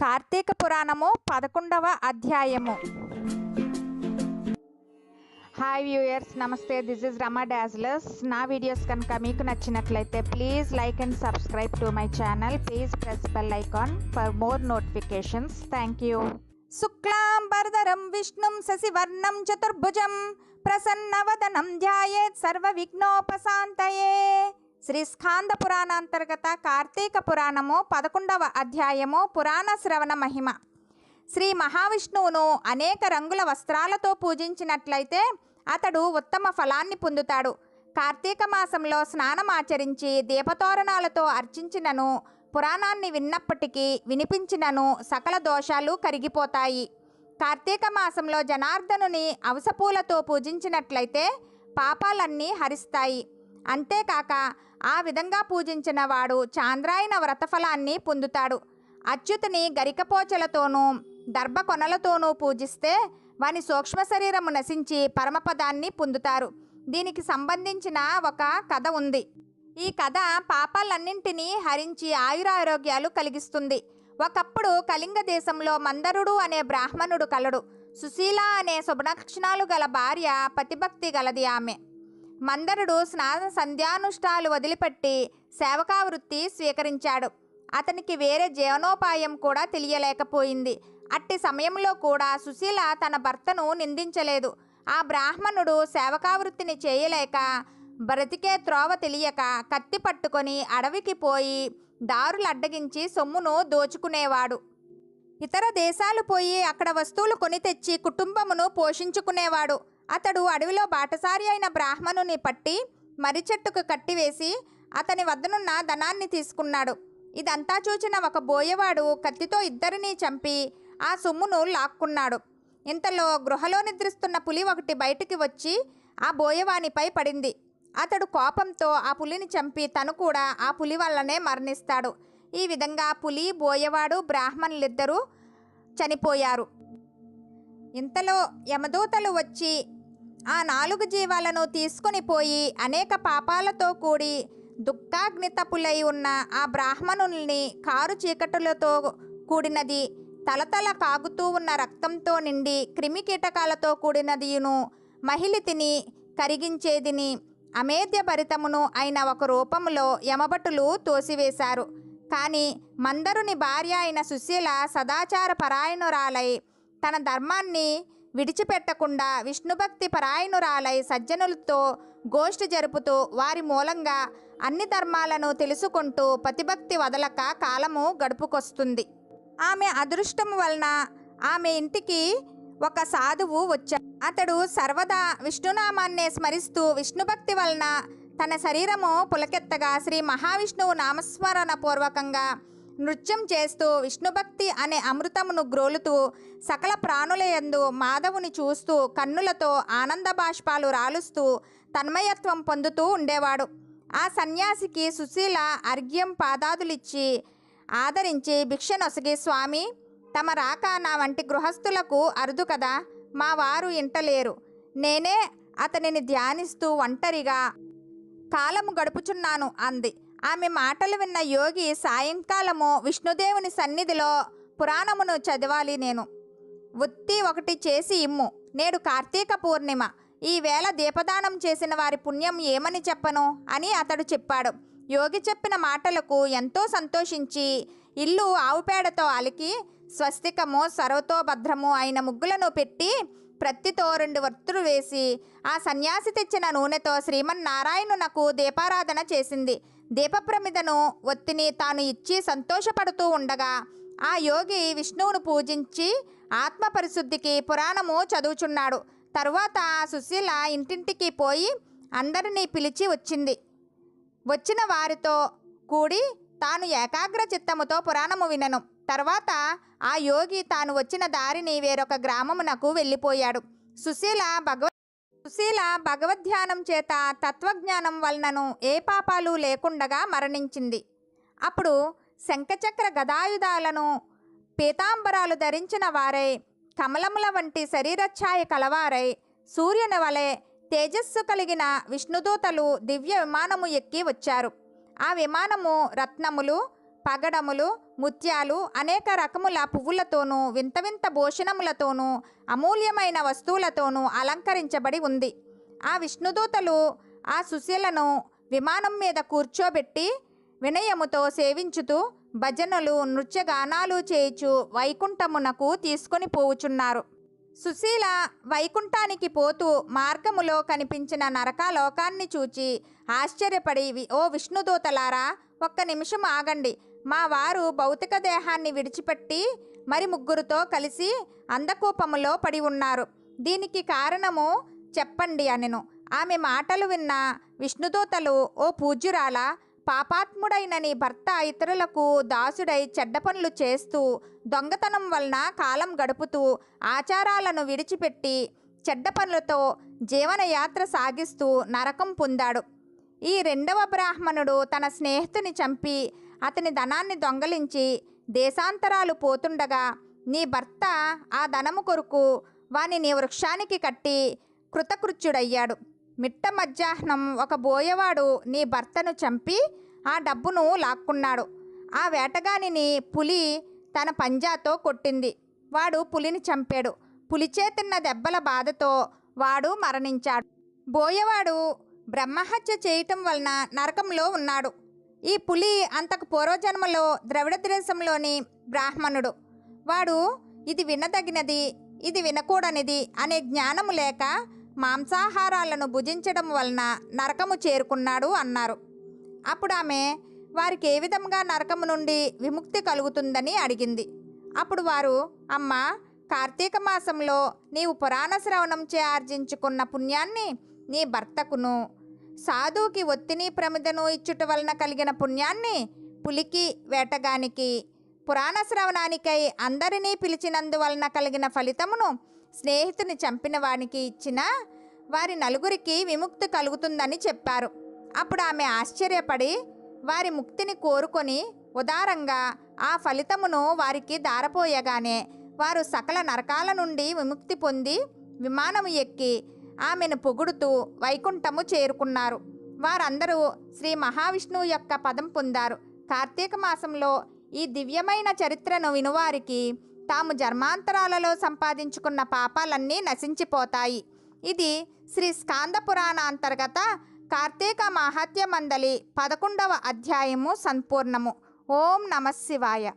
కార్తీక పురాణము పదకొండవ అధ్యాయము. హాయ్ వ్యూయర్స్ నమస్తే దిస్ ఇస్ రమా డాజ్లస్ నా వీడియోస్ కనుక మీకు నచ్చినట్లయితే please like and subscribe to my channel please press bell icon for more notifications thank you శుక్లాంబరధరం విష్ణుం శశివర్ణం చతుర్భుజం ప్రసన్నవదనం ధ్యాయేత్ సర్వ విఘ్నోపశాంతయే శ్రీ స్కాంద పురాణాంతర్గత కార్తీక పురాణము పదకొండవ అధ్యాయము పురాణ శ్రవణ మహిమ. శ్రీ మహావిష్ణువును అనేక రంగుల వస్త్రాలతో పూజించినట్లయితే అతడు ఉత్తమ ఫలాన్ని పొందుతాడు. కార్తీక మాసంలో స్నానం ఆచరించి దీపతోరణాలతో అర్చించినను పురాణాన్ని విన్నప్పటికీ వినిపించినను సకల దోషాలు కరిగిపోతాయి. కార్తీక మాసంలో జనార్దనుని అవసపూలతో పూజించినట్లయితే పాపాలన్నీ హరిస్తాయి. అంతేకాక ఆ విధంగా పూజించిన వాడు చాంద్రాయన వ్రతఫలాన్ని పొందుతాడు. అచ్యుతుని గరికపోచలతోనూ దర్భకొనలతోనూ పూజిస్తే వాని సూక్ష్మ శరీరము నశించి పరమపదాన్ని పొందుతారు. దీనికి సంబంధించిన ఒక కథ ఉంది. ఈ కథ పాపాలన్నింటినీ హరించి ఆయురారోగ్యాలు కలిగిస్తుంది. ఒకప్పుడు కళింగ దేశంలో మందరుడు అనే బ్రాహ్మణుడు కలడు. సుశీల అనే శుభలక్షణాలు గల భార్య పతిభక్తి గలది ఆమె. మందరుడు స్నాన సంధ్యానుష్ఠాలు వదిలిపెట్టి సేవకా వృత్తి స్వీకరించాడు. అతనికి వేరే జీవనోపాయం కూడా తెలియలేకపోయింది. అట్టి సమయంలో కూడా సుశీల తన భర్తను నిందించలేదు. ఆ బ్రాహ్మణుడు సేవకావృత్తిని చేయలేక బ్రతికే త్రోవ తెలియక కత్తి పట్టుకొని అడవికి పోయి దారులు అడ్డగించి సొమ్మును దోచుకునేవాడు. ఇతర దేశాలు పోయి అక్కడ వస్తువులు కొని తెచ్చి కుటుంబమును పోషించుకునేవాడు. అతడు అడవిలో బాటసారి అయిన బ్రాహ్మణుని పట్టి మర్రి చెట్టుకు కట్టివేసి అతని వద్దనున్న ధనాన్ని తీసుకున్నాడు. ఇదంతా చూచిన ఒక బోయవాడు కత్తితో ఇద్దరిని చంపి ఆ సొమ్మును లాక్కున్నాడు. ఇంతలో గృహలో నిద్రిస్తున్న పులి ఒకటి బయటికి వచ్చి ఆ బోయవానిపై పడింది. అతడు కోపంతో ఆ పులిని చంపి తను కూడా ఆ పులి వల్లనే మరణిస్తాడు. ఈ విధంగా పులి బోయవాడు బ్రాహ్మణులిద్దరూ చనిపోయారు. ఇంతలో యమదూతలు వచ్చి ఆ నాలుగు జీవాలను తీసుకుని పోయి అనేక పాపాలతో కూడి దుఃఖాగ్నితపులై ఉన్న ఆ బ్రాహ్మణుల్ని కారు చీకటులతో కూడినది తలతల కాగుతూ ఉన్న రక్తంతో నిండి క్రిమి కీటకాలతో కూడినదియును మహిళితిని కరిగించేదిని అమేధ్యభరితమును అయిన ఒక రూపములో యమభటులు తోసివేశారు. కానీ మందరుని భార్య అయిన సుశీల సదాచార పరాయణురాలై తన ధర్మాన్ని విడిచిపెట్టకుండా విష్ణుభక్తి పరాయణురాలై సజ్జనులతో గోష్ఠి జరుపుతూ వారి మూలంగా అన్ని ధర్మాలను తెలుసుకుంటూ పతిభక్తి వదలక కాలము గడుపుకొస్తుంది. ఆమె అదృష్టం వలన ఆమె ఇంటికి ఒక సాధువు వచ్చాడు. అతడు సర్వదా విష్ణునామాన్నే స్మరిస్తూ విష్ణుభక్తి వలన తన శరీరము పులకెత్తగా శ్రీ మహావిష్ణువు నామస్మరణ పూర్వకంగా నృత్యం చేస్తూ విష్ణుభక్తి అనే అమృతమును గ్రోలుతూ సకల ప్రాణులయందు మాధవుని చూస్తూ కన్నులతో ఆనంద బాష్పాలు రాలుస్తూ తన్మయత్వం పొందుతూ ఉండేవాడు. ఆ సన్యాసికి సుశీల అర్ఘ్యం పాదాదులిచ్చి ఆదరించి భిక్ష నొసగి స్వామి తమ రాక నా వంటి గృహస్థులకు అరుదు కదా మా వారు ఇంటలేరు నేనే అతనిని ధ్యానిస్తూ ఒంటరిగా కాలము గడుపుచున్నాను అంది. ఆమె మాటలు విన్న యోగి సాయంకాలము విష్ణుదేవుని సన్నిధిలో పురాణమును చదవాలి నేను. వృత్తి ఒకటి చేసి ఇమ్ము. నేడు కార్తీక పూర్ణిమ. ఈవేళ దీపదానం చేసిన వారి పుణ్యం ఏమని చెప్పను? అని అతడు చెప్పాడు. యోగి చెప్పిన మాటలకు ఎంతో సంతోషించి ఇల్లు ఆవుపేడతో అలికి స్వస్తికము సర్వతోభద్రము అయిన ముగ్గులను పెట్టి ప్రత్తితో రెండు వర్తులు వేసి ఆ సన్యాసి తెచ్చిన నూనెతో శ్రీమన్నారాయణునకు దీపారాధన చేసింది. దీపప్రమిదను ఒత్తిని తాను ఇచ్చి సంతోషపడుతూ ఉండగా ఆ యోగి విష్ణువును పూజించి ఆత్మ పరిశుద్ధికి పురాణము చదువుచున్నాడు. తరువాత ఆ సుశీల ఇంటింటికి పోయి అందరినీ పిలిచి వచ్చింది. వచ్చిన వారితో కూడి తాను ఏకాగ్ర చిత్తముతో పురాణము వినను. తర్వాత ఆ యోగి తాను వచ్చిన దారిని వేరొక గ్రామమునకు వెళ్ళిపోయాడు. సుశీల భగవ సుశీల భగవద్ధ్యానం చేత తత్వజ్ఞానం వలనను ఏ పాపాలు లేకుండగా మరణించింది. అప్పుడు శంఖచక్ర గదాయుధాలను పీతాంబరాలు ధరించిన వారై కమలముల వంటి శరీరఛాయ కలవారై సూర్యుని వలె తేజస్సు కలిగిన విష్ణుదూతలు దివ్య విమానము ఎక్కి వచ్చారు. ఆ విమానము రత్నములు పగడములు ముత్యాలు అనేక రకముల పువ్వులతోనూ వింత వింత భూషణములతోనూ అమూల్యమైన వస్తువులతోనూ అలంకరించబడి ఉంది. ఆ విష్ణుదూతలు ఆ సుశీలను విమానం మీద కూర్చోబెట్టి వినయముతో సేవించుతూ భజనలు నృత్యగానాలు చేయుచు వైకుంఠమునకు తీసుకొని పోవుచున్నారు. సుశీల వైకుంఠానికి పోతూ మార్గములో కనిపించిన నరకాలోకాన్ని చూచి ఆశ్చర్యపడి "వి- ఓ విష్ణుదూతలారా ఒక్క నిమిషం ఆగండి. మా వారు భౌతిక దేహాన్ని విడిచిపెట్టి మరి ముగ్గురుతో కలిసి అందకూపములో పడి ఉన్నారు. దీనికి కారణము చెప్పండి అనెను. ఆమె మాటలు విన్న విష్ణుదూతలు ఓ పూజ్యురాల పాపాత్ముడైన నీ భర్త ఇతరులకు దాసుడై చెడ్డ పనులు చేస్తూ దొంగతనం వలన కాలం గడుపుతూ ఆచారాలను విడిచిపెట్టి చెడ్డ పనులతో జీవనయాత్ర సాగిస్తూ నరకం పొందాడు. ఈ రెండవ బ్రాహ్మణుడు తన స్నేహితుని చంపి అతని ధనాన్ని దొంగలించి దేశాంతరాలు పోతుండగా నీ భర్త ఆ ధనము కొరకు వానిని వృక్షానికి కట్టి కృతకృత్యుడయ్యాడు. మిట్ట మధ్యాహ్నం ఒక బోయవాడు నీ భర్తను చంపి ఆ డబ్బును లాక్కున్నాడు. ఆ వేటగానిని పులి తన పంజాతో కొట్టింది. వాడు పులిని చంపాడు. పులిచే తిన్న దెబ్బల బాధతో వాడు మరణించాడు. బోయవాడు బ్రహ్మహత్య చేయటం వలన నరకంలో ఉన్నాడు. ఈ పులి అంతకు పూర్వజన్మలో ద్రవిడ దేశంలోని బ్రాహ్మణుడు. వాడు ఇది వినదగినది ఇది వినకూడనిది అనే జ్ఞానము లేక మాంసాహారాలను భుజించడం వలన నరకము చేరుకున్నాడు అన్నారు. అప్పుడు ఆమె వారికి ఏ విధంగా నరకము నుండి విముక్తి కలుగుతుందని అడిగింది. అప్పుడు వారు అమ్మ కార్తీక మాసంలో నీవు పురాణ శ్రవణంచే ఆర్జించుకున్న పుణ్యాన్ని నీ భర్తకును సాధువుకి ఒత్తిని ప్రమిదను ఇచ్చుట వలన కలిగిన పుణ్యాన్ని పులికి వేటగానికి పురాణ శ్రవణానికై అందరినీ పిలిచినందువలన కలిగిన ఫలితమును స్నేహితుని చంపిన వానికి ఇచ్చిన వారి నలుగురికి విముక్తి కలుగుతుందని చెప్పారు. అప్పుడు ఆమె ఆశ్చర్యపడి వారి ముక్తిని కోరుకొని ఉదారంగా ఆ ఫలితమును వారికి దారపోయగానే వారు సకల నరకాల నుండి విముక్తి పొంది విమానము ఎక్కి ఆమెను పొగుడుతూ వైకుంఠము చేరుకున్నారు. వారందరూ శ్రీ మహావిష్ణువు యొక్క పదం పొందారు. కార్తీక మాసంలో ఈ దివ్యమైన చరిత్రను వినువారికి తాము జన్మాంతరాలలో సంపాదించుకున్న పాపాలన్నీ నశించిపోతాయి. ఇది శ్రీ స్కాంద పురాణ అంతర్గత కార్తీక మహాత్య మండలి పదకొండవ అధ్యాయము సంపూర్ణము. ఓం నమ శివాయ.